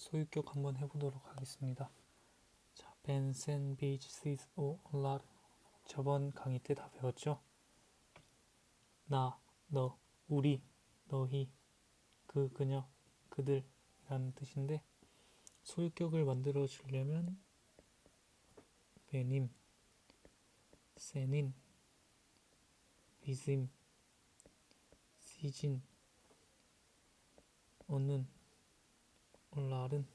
소유격 한번 해보도록 하겠습니다. 자, 벤센 비치 시스 오라 저번 강의 때 다 배웠죠? 나, 너, 우리, 너희, 그, 그녀, 그들이라는 뜻인데 소유격을 만들어 주려면 베님, 세닌, 비즘, 시진, 오는, 올라른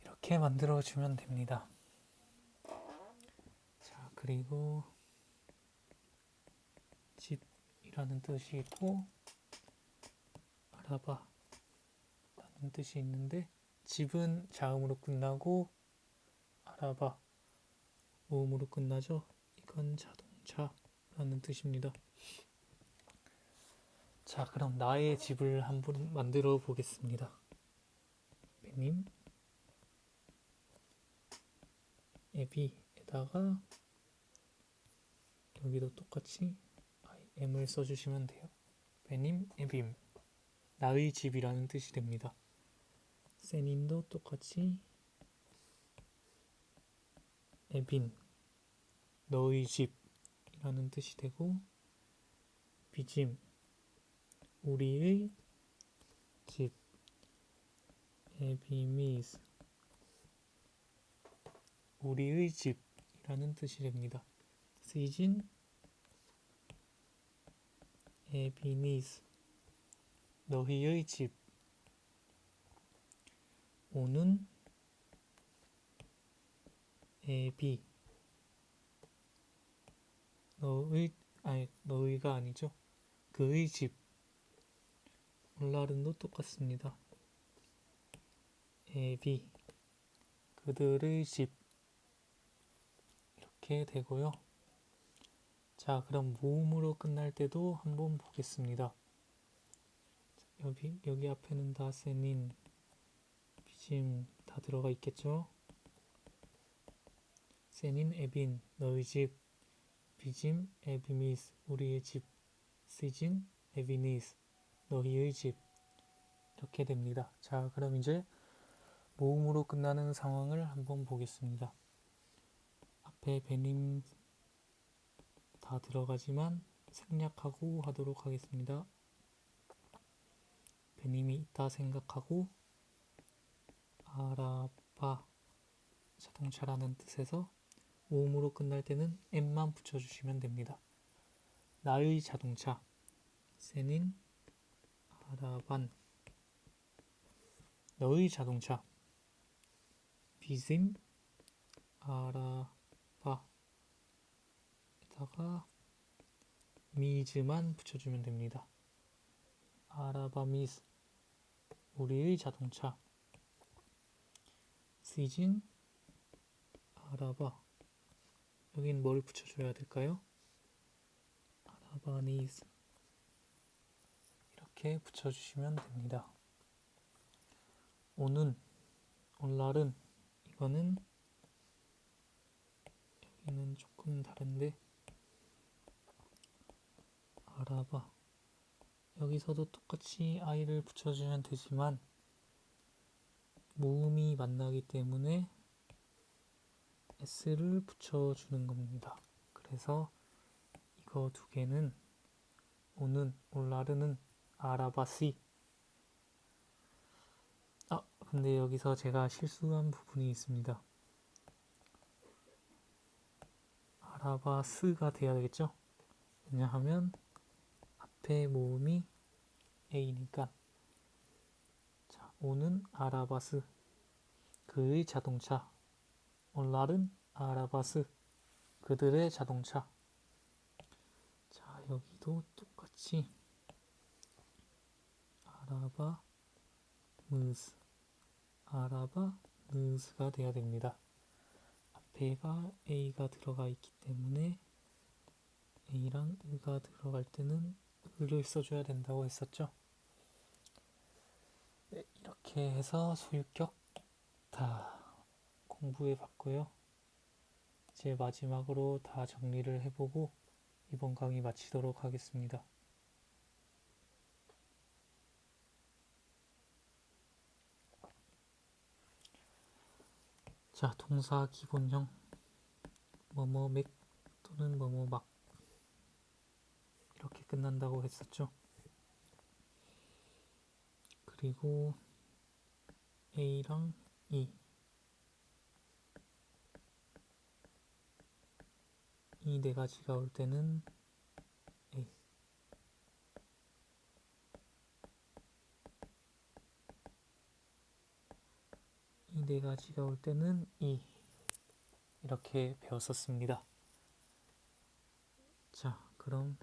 이렇게 만들어 주면 됩니다. 자, 그리고 집이라는 뜻이 있고 알아봐 라는 뜻이 있는데 집은 자음으로 끝나고 알아봐 모음으로 끝나죠. 이건 자동차라는 뜻입니다. 자, 그럼 나의 집을 한번 만들어 보겠습니다. 배님, 앱이에다가 여기도 똑같이 im을 써주시면 돼요. 배님, 앱임, 나의 집이라는 뜻이 됩니다. 세님도 똑같이 앱인, 너의 집이라는 뜻이 되고 비짐, 우리의 집 에비미스 우리의 집이라는 뜻이 됩니다. 시진 에비니스 너희의 집. 오는 에비. 너의 아니 너희가 아니죠. 그의 집 올라른도 똑같습니다. 에비 그들의 집 이렇게 되고요. 자, 그럼 모음으로 끝날 때도 한번 보겠습니다. 여기 여기 앞에는 다 세닌 비짐 다 들어가 있겠죠? 세닌 에빈 너희 집 비짐 에비미스 우리의 집 시진 에비니스 너희의 집 이렇게 됩니다. 자, 그럼 이제 모음으로 끝나는 상황을 한번 보겠습니다. 앞에 배님 다 들어가지만 생략하고 하도록 하겠습니다. 배님이 있다 생각하고 알아봐 자동차라는 뜻에서 모음으로 끝날 때는 M만 붙여주시면 됩니다. 나의 자동차 세닌 아라반 너의 자동차 비즘 아라바 에다가 미즈만 붙여주면 됩니다. 아라바 미스 우리의 자동차 시진 아라바 여긴 뭘 붙여줘야 될까요? 아라바니스 이렇게 붙여주시면 됩니다. 오는, 올날은 이거는 여기는 조금 다른데 알아봐 여기서도 똑같이 i를 붙여주면 되지만 모음이 만나기 때문에 s를 붙여주는 겁니다. 그래서 이거 두 개는 오는, 올라르는 아라바시 아 근데 여기서 제가 실수한 부분이 있습니다. 아라바스가 돼야 되겠죠? 왜냐하면 앞에 모음이 A니까. 자 오는 아라바스. 그의 자동차. 올라른 아라바스. 그들의 자동차. 자 여기도 똑같이 아라바 무스 아라바 느스가 돼야 됩니다. 앞에가 A가 들어가 있기 때문에 A랑 으가 들어갈 때는 을을 써줘야 된다고 했었죠. 네, 이렇게 해서 소유격 다 공부해 봤고요. 이제 마지막으로 다 정리를 해보고 이번 강의 마치도록 하겠습니다. 자, 동사 기본형. 뭐뭐 맥 또는 뭐뭐 막. 이렇게 끝난다고 했었죠. 그리고 A랑 E. 이 네 가지가 올 때는 A 이네 가지가 올 때는 E 이렇게 배웠었습니다. 자, 그럼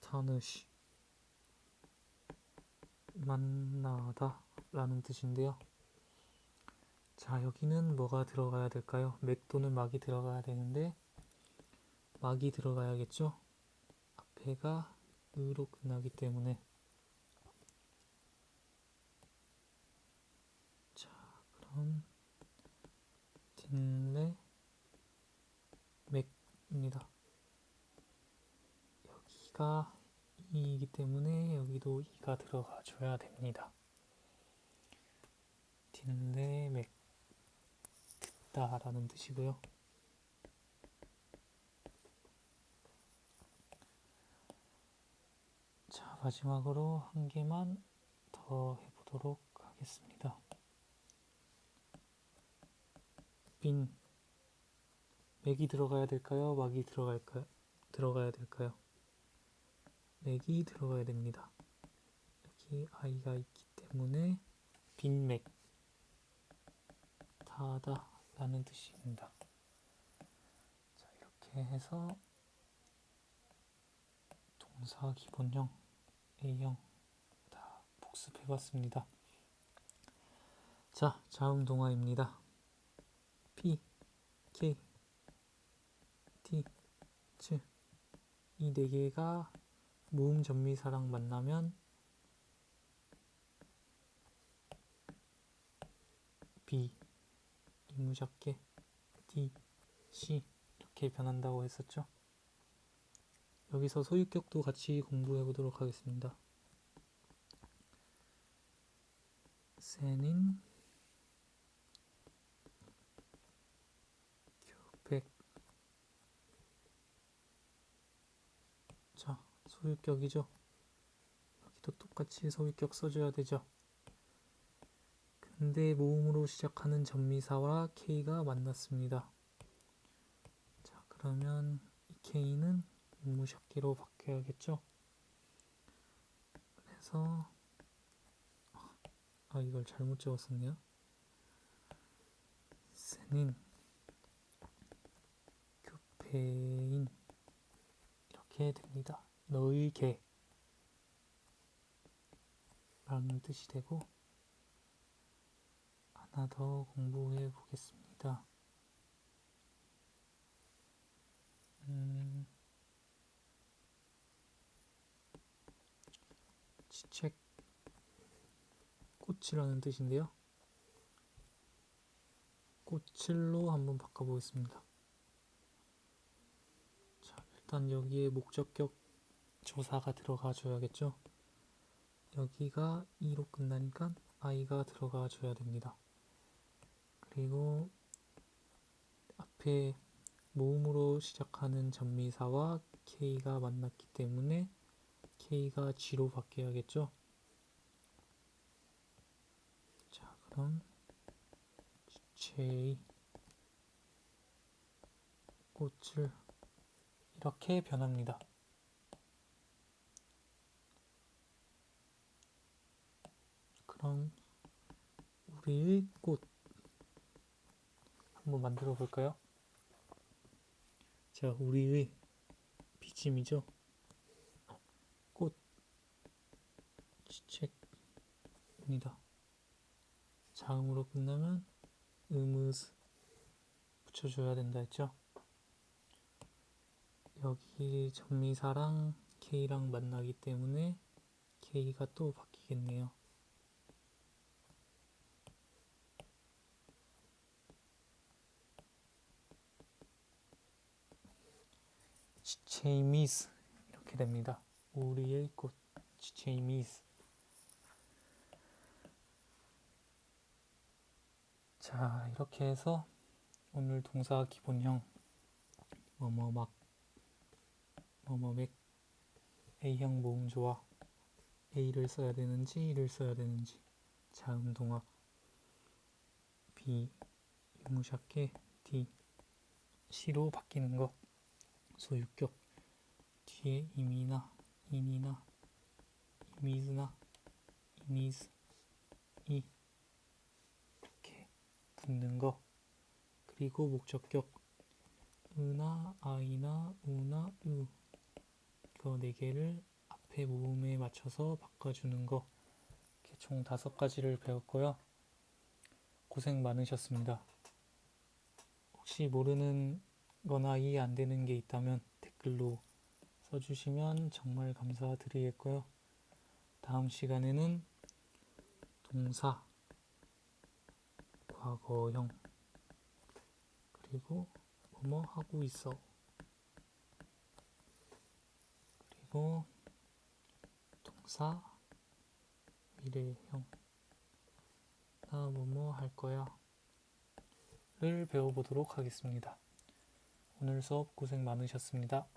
타느시 만나다 라는 뜻인데요. 자, 여기는 뭐가 들어가야 될까요? 맥 또는 막이 들어가야 되는데 막이 들어가야겠죠? 앞에가 으로 끝나기 때문에 자, 그럼 딘레 맥입니다. 여기가 이이기 때문에 여기도 이가 들어가 줘야 됩니다. 딘레 맥 듣다 라는 뜻이고요. 자, 마지막으로 한 개만 더 해보도록 하겠습니다. 빈 맥이 들어가야 될까요? 막이 들어갈까요? 들어가야 될까요? 맥이 들어가야 됩니다. 여기 i가 있기 때문에 빈맥 다다 라는 뜻입니다. 자, 이렇게 해서 동사 기본형 A형 다 복습해 봤습니다. 자, 다음 동화입니다. P, K, T, 츠. 이네 개가 모음 전미사랑 만나면 B 이무작게 D, C 이렇게 변한다고 했었죠. 여기서 소유격도 같이 공부해 보도록 하겠습니다. 세닌 교백 자 소유격이죠. 여기도 똑같이 소유격 써줘야 되죠. 근데 모음으로 시작하는 전미사와 K가 만났습니다. 자, 그러면 이 K는 무작기로 바뀌어야겠죠? 그래서 아, 이걸 잘못 적었었네요. 세닌 교페인 이렇게 됩니다. 너의 개 라는 뜻이 되고 하나 더 공부해 보겠습니다. 음, 지책 꽃이라는 뜻인데요. 꽃을로 한번 바꿔보겠습니다. 자, 일단 여기에 목적격 조사가 들어가 줘야겠죠. 여기가 2로 끝나니까 i가 들어가 줘야 됩니다. 그리고 앞에 모음으로 시작하는 전미사와 K가 만났기 때문에 K가 G로 바뀌어야겠죠? 자, 그럼 J 꽃을 이렇게 변합니다. 그럼 우리의 꽃 한번 만들어 볼까요? 자, 우리의 비침이죠. 꽃, 지책입니다. 자음으로 끝나면 음으스 붙여줘야 된다 했죠. 여기 전미사랑 K랑 만나기 때문에 K가 또 바뀌겠네요. 지체이미스 이렇게 됩니다. 우리의 꽃 지체이미스 자, 이렇게 해서 오늘 동사 기본형 뭐뭐 막 뭐뭐 맥 A형 모음 조화 A를 써야 되는지 E를 써야 되는지 자음 동화 B 유무샷게 D C로 바뀌는 거 소유격 뒤에 임이나 인이나 이미즈나 이미즈 이. 이렇게 붙는 거. 그리고 목적격. 으나 아이나 우나 으 이거 네 개를 앞에 모음에 맞춰서 바꿔주는 거. 이렇게 총 다섯 가지를 배웠고요. 고생 많으셨습니다. 혹시 모르는 거나 이해 안 되는 게 있다면 댓글로 써주시면 정말 감사드리겠고요. 다음 시간에는 동사, 과거형, 그리고 뭐뭐 하고 있어. 그리고 동사, 미래형, 나 뭐뭐 할 거야. 를 배워보도록 하겠습니다. 오늘 수업 고생 많으셨습니다.